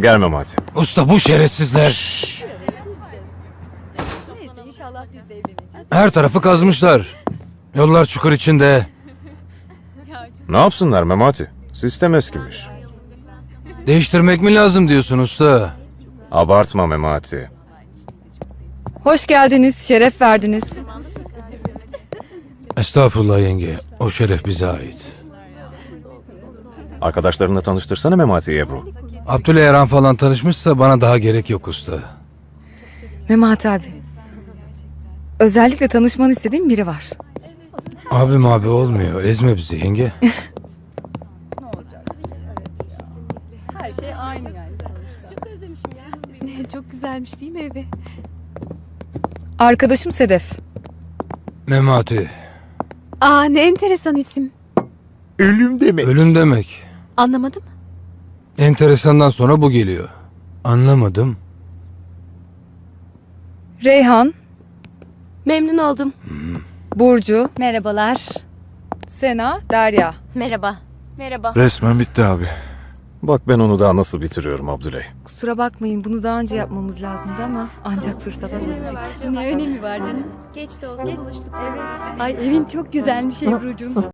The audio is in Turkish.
Gel Memati. Usta bu şerefsizler. Her tarafı kazmışlar. Yollar çukur içinde. Ne yapsınlar Memati? Sistem eskimiş. Değiştirmek mi lazım diyorsun usta? Abartma Memati. Hoş geldiniz, şeref verdiniz. Estağfurullah yenge. O şeref bize ait. Arkadaşlarınla tanıştırsana Memati'yi Ebru. Abdüley Eren falan tanışmışsa bana daha gerek yok usta. Memati abi. Özellikle tanışmanı istediğim biri var. Abim abi olmuyor. Ezme bizi yenge. Çok güzelmiş değil mi evi? Arkadaşım Sedef. Memati. Aa ne enteresan isim. Ölüm demek. Ölüm demek. Anlamadım. Enteresandan sonra bu geliyor. Anlamadım. Reyhan, Memnun oldum. Burcu. Merhabalar. Sena, Derya. Merhaba. Merhaba. Resmen bitti abi. Bak ben onu daha nasıl bitiriyorum Abdüley. Kusura bakmayın bunu daha önce yapmamız lazımdı ama ancak fırsat olmadı. Ne önemi var canım? Geç de olsa buluştuk. Evet. Ay evin çok güzelmiş Ebru'cum.